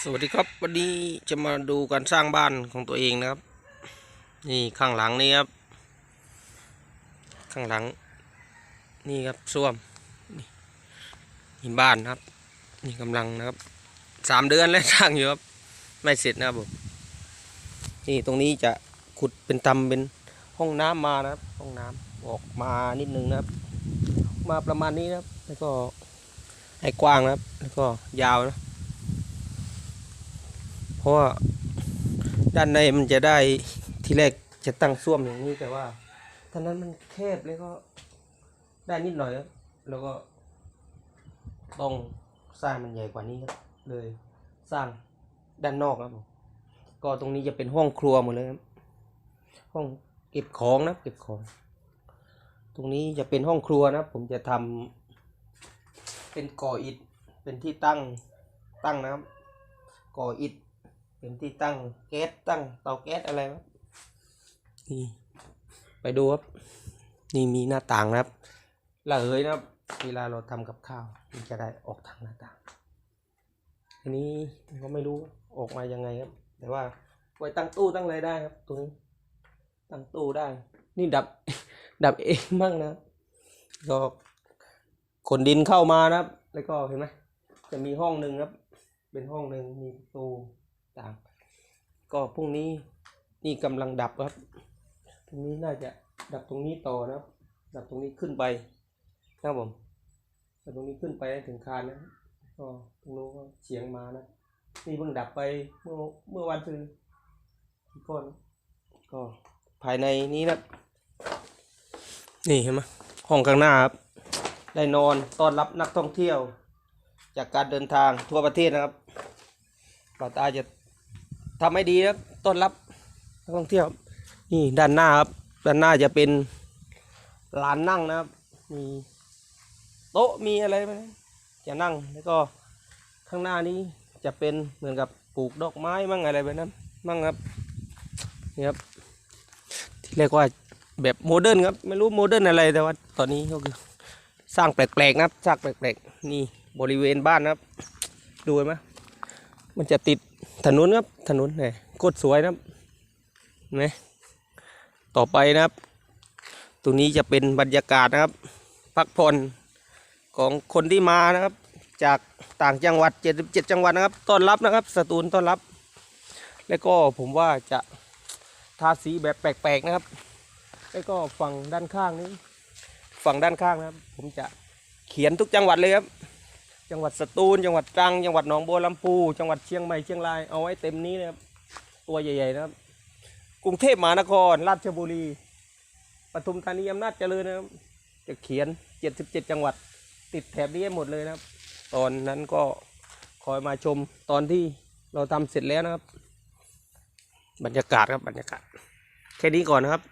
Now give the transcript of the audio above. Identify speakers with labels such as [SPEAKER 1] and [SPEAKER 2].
[SPEAKER 1] สวัสดีครับวันนี้จะมาดูการสร้างบ้านของตัวเองนะครับ นี่ข้างหลังนี่ครับ ข้างหลัง นี่ครับส้วมนี่นี่บ้านครับ นี่กำลังนะครับสามเดือนแล้วสร้างอยู่ครับไม่เสร็จนะครับผมนี่ตรงนี้จะขุดเป็นตำเป็นห้องน้ำมานะครับ ห้องน้ำออกมานิดนึงนะครับ มาประมาณนี้นะครับ แล้วก็ให้กว้างนะครับ แล้วก็ยาวนะ เพราะว่าด้านในมันจะได้ที่แรกจะตั้งส้วมอย่างนี้แต่ว่าท่านั้นมันแคบแล้วก็ได้นิดหน่อยแล้วก็ต้องสร้างมันใหญ่กว่านี้ครับเลยสร้างด้านนอกครับ ก็ตรงนี้จะเป็นห้องครัวหมดเลยครับ ห้องเก็บของนะเก็บของ ตรงนี้จะเป็นห้องครัวนะผมจะทำเป็นก่ออิฐเป็นที่ตั้งตั้งนะครับ ก่ออิฐ เป็นที่ตั้งแก๊สตั้งเตาแก๊สอะไรครับนี่ไปดูครับ นี่มีหน้าต่างนะครับระเหยนะครับ เวลาเราทำกับข้าว มันจะได้ออกทางหน้าต่าง อันนี้ผมก็ไม่รู้ออกมายังไงครับ แต่ว่าไว้ตั้งตู้ตั้งอะไรได้ครับ ตัวนี้ ตั้งตู้ได้ นี่ดับ ดับเองบ้างนะครับก็ขนดินเข้ามานะครับ แล้วก็เห็นไหมจะมีห้องหนึ่งครับ เป็นห้องหนึ่งมีประตู ต่าง ก็พรุ่งนี้นี่กำลังดับครับพรุ่งนี้น่าจะดับตรงนี้ต่อนะครับดับตรงนี้ขึ้นไปนะครับผมดับตรงนี้ขึ้นไปถึงคานนะก็ตรงนู้นเฉียงมานะนี่เพิ่งดับไปเมื่อเมื่อวันซืนก่อนก็ภายในนี้นะนี่เห็นไหมห้องข้างหน้าครับได้นอนต้อนรับนักท่องเที่ยว จากการเดินทางทั่วประเทศนะครับเราตาจะ ทำให้ดีครับต้อนรับนักท่องเที่ยวนี่ด้านหน้าครับด้านหน้าจะเป็นลานนั่งนะครับ มีโต๊ะมีอะไรไหมจะนั่งแล้วก็ข้างหน้านี้จะเป็นเหมือนกับปลูกดอกไม้มั่งอะไรแบบนั้นมั่งครับนี่ครับที่เรียกว่าแบบโมเดิร์นครับไม่รู้โมเดิร์นอะไรแต่ว่าตอนนี้ก็คือสร้างแปลกๆนะครับสร้างแปลกๆนี่บริเวณบ้านนะครับ ดูไหมมันจะติด ถนนครับถนนเนี่ยโคตรสวยนะครับนไหมต่อไปนะครับ ตรงนี้จะเป็นบรรยากาศนะครับพักผ่อนของคนที่มานะครับ จากต่างจังหวัด 77 จังหวัดนะครับต้อนรับนะครับสตูลต้อนรับ แล้วก็ผมว่าจะทาสีแบบแปลกๆนะครับ แล้วก็ฝั่งด้านข้างนี้ ฝั่งด้านข้างนะครับ ผมจะเขียนทุกจังหวัดเลยครับ จังหวัดสตูล จังหวัดตรัง จังหวัดหนองบัวลำพู จังหวัดเชียงใหม่ เชียงราย เอาไว้เต็มนี้นะครับ ตัวใหญ่ๆนะครับ กรุงเทพมหานคร ราชบุรี ปทุมธานีอำนาจเจริญนะครับ จะเขียน 77 จังหวัด ติดแถบนี้ให้หมดเลยนะครับ ตอนนั้นก็คอยมาชมตอนที่เราทำเสร็จแล้วนะครับ บรรยากาศครับบรรยากาศ แค่นี้ก่อนนะครับ